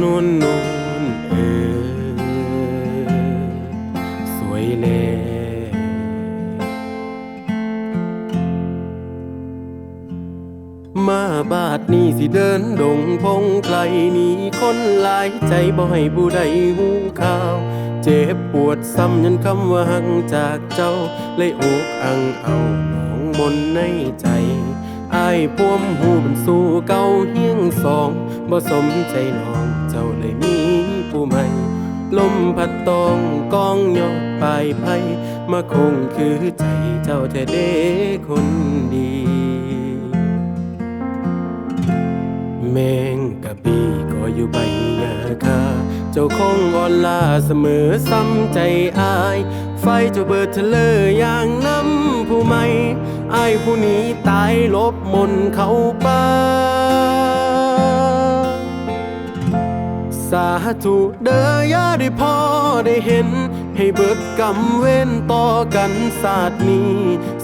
นวลนวลเออสวยแเลมาบาดนี้สิเดินดงพงไกลนี้คนหลายใจบ่ให้ผู้ใดหูข่าว เจ็บปวดซ้ำยันคำว่าหังจากเจ้า เลยอกอังเอาหมองบนในใจ อายพวมหูเป็นสู่เก่าเฮียงสองบ่สมใจน้องเจ้าเลยมีผู้ใหม่ลมพัดตองกองยอดปลายไผ่มาคงคือใจเจ้าแท้เด้คนดี แมงกะบีก็อยู่ใบยาคาเจ้าคงอ่อนลาเสมอซ้ำใจอาย ไฟเจ้าเบิดเทะเลอย่างน้ำผู้ใหม่ อายผู้นี้ตายลบมนเขาป้า สาธุเด้อย่าได้พอได้เห็น ให้เบิดกรรมเว้นต่อกันศาสตร์นี้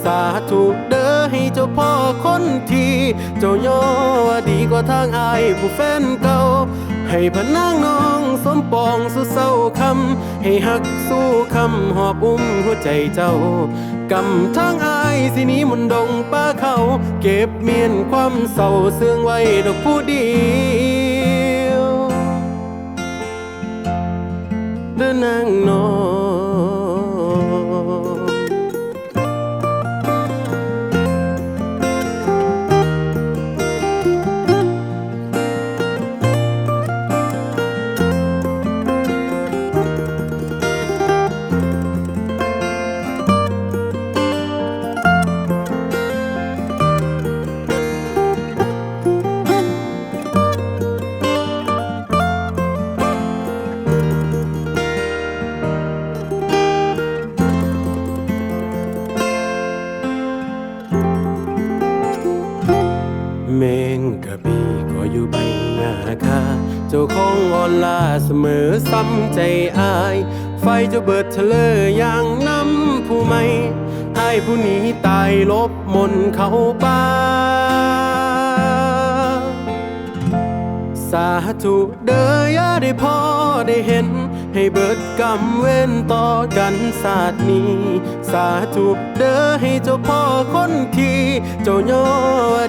สาธุเด้อให้เจ้าพ่อคนที่เจ้าย่อว่าดีกว่าทางอายผู้แฟนเก่า ให้พนางน้องสมปองสู้เศร้าคำ ให้หักสู้คำหอบอุ้มหัวใจเจ้ากำทางอายสินี้มนดงป้าเขา เก็บเมียนความเศร้าเสื่องไว้ดอกผู้ดี แมงกะบีก็อยู่ใบหญ้าคาเจ้าของอ่อนลาเสมอซ้ำใจอาย ไฟจะเบิดเทะเลออย่างน้ำผู้ไม่อายผู้นี้ตายลบมนเขาป้าสาธุเด้อย่าได้พอได้เห็น ให้เบิดกรรมเว้นต่อกันศาสตร์นี้ สาธุเด้อให้เจ้าพ่อคนที่เจ้าย่อ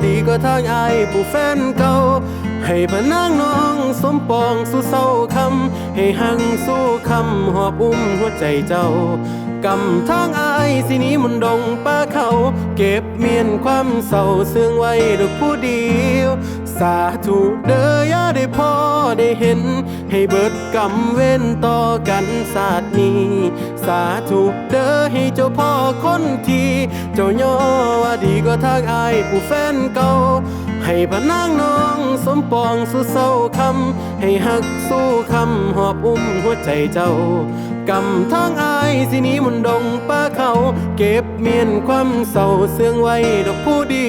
ดีก็ทางอายผู้แฟนเก่าให้พนางน้องสมปองสู่เศร้าคำ ให้หังสู้คำหอบอุ้มหัวใจเจ้ากำทางอายสินี้มันดงป้าเขา เก็บเมียนความเศร้าเสื่องไว้ดอกผู้เดียว สาธุเด้อย่าได้พอได้เห็น ให้เบิดกรรมเว้นต่อกันศาสตร์นี้ สาธุเด้อให้เจ้าพ่อคนทีเจ้าย่อว่าดีก็ทางอายผู้แฟนเก่า ให้พนางน้องสมปองสู่เศร้าคำ ให้หักสู้คำหอบอุ้มหัวใจเจ้ากำทางอายสินี้มนดงป้าเขา เก็บเมียนความเศร้าเสื่องไว้ดอกผู้ดี